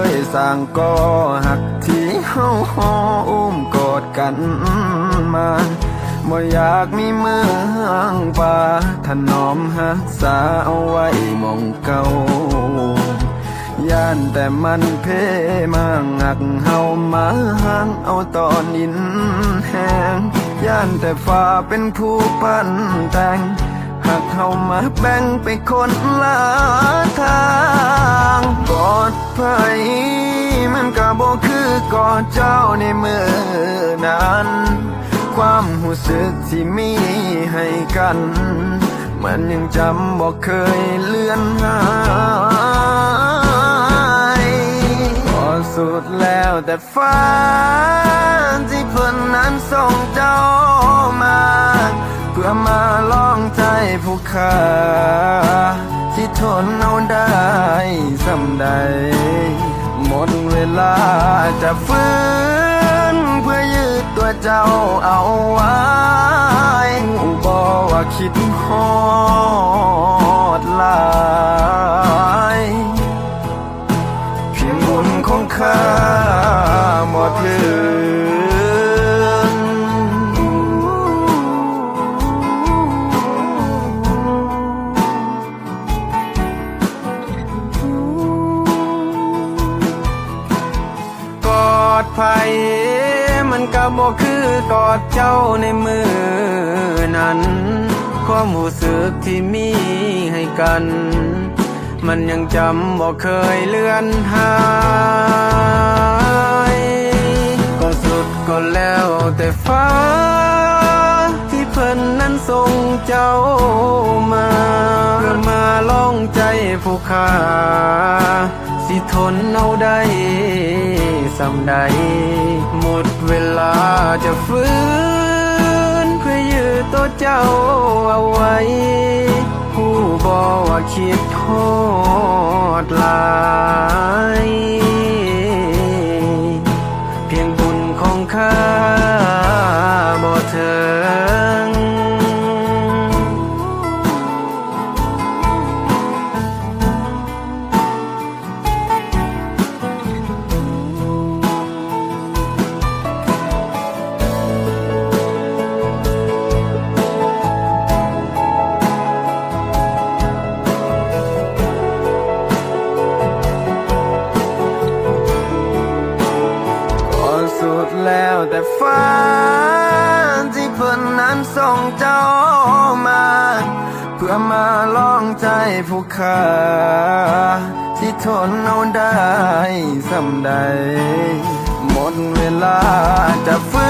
เคยสร้างก่อหักที่เฮาหออุ้มกอดกันมาบ่อยากมีเมืองป่าถนอมหักษาเอาไว้มองเก่าย่านแต่มันเพมางักเฮามาหางเอาตอนอินแหงย่านแต่ฟ้าเป็นผู้ปั้นแต่งหากเฮามาแบ่งไปคนละทาง กอดไผมันก็บ่คือกอดเจ้าในมือนั้น ความรู้สึกที่มีให้กัน มันยังจำบอกเคยเลือนหายพอสุดแล้วแต่ฟ้าที่เพิ่นนั้นส่งเจ้ามา เพื่อมาลองใจผู้ข้า ทนเอาได้สำใด หมดเวลาจะฟื้น เพื่อยืดตัวเจ้าเอาไว้บอกว่าคิด ดไผมันก็บ่คือกอดเจ้าในมือนั้น ความรู้สึกที่มีให้กัน มันยังจำบ่เคยเลือนหายก็สุดก็แล้วแต่ฟ้า ที่เพิ่นนั้นส่งเจ้ามาเพื่อมาลองใจผู้ขาสิทนเอาได้ำใด หมดเวลาจะฟื้นเพื่อยืดตัวเจ้าเอาไว้ ผู้บอกว่าคิดโทษหลายเพียงบุญของข้าบ่เธอ แต่ฟ้าที่เพิ่นนั้นส่งเจ้ามา เพื่อมาลองใจผู้ข้าที่ทนเอาได้สำใด หมดเวลาจะฟื้น